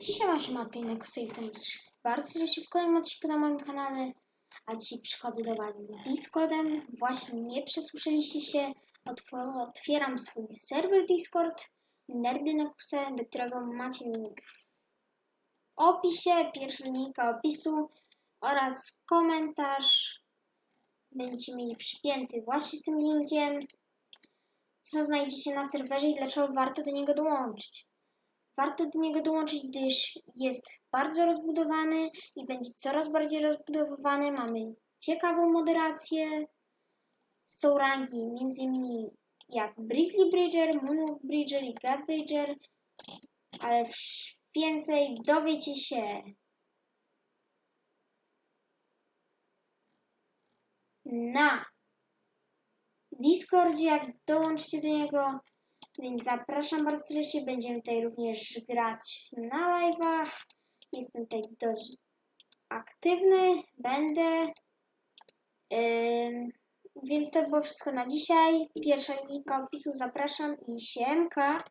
Siema, siema, witam was bardzo serdecznie w kolejnym odcinku na moim kanale. A dzisiaj przychodzę do was z Discordem. Właśnie nie przesłyszeliście się. Otw- otwieram swój serwer Discord, Nerdy Nekuse, do którego macie link w opisie, pierwszy link opisu oraz komentarz. Będziecie mieli przypięty właśnie z tym linkiem, co znajdziecie na serwerze i dlaczego warto do niego dołączyć. Warto do niego dołączyć, gdyż jest bardzo rozbudowany i będzie coraz bardziej rozbudowywany. Mamy ciekawą moderację. Są rangi m.in. jak Grizzly Bridger, Moonwalk Bridger i God Bridger, ale więcej dowiecie się na Discordzie, jak dołączycie do niego. Więc zapraszam bardzo serdecznie. Będziemy tutaj również grać na live'ach. Jestem tutaj dość aktywny. Będę. Ym, więc to było wszystko na dzisiaj. Pierwsza linka opisu zapraszam i siemka.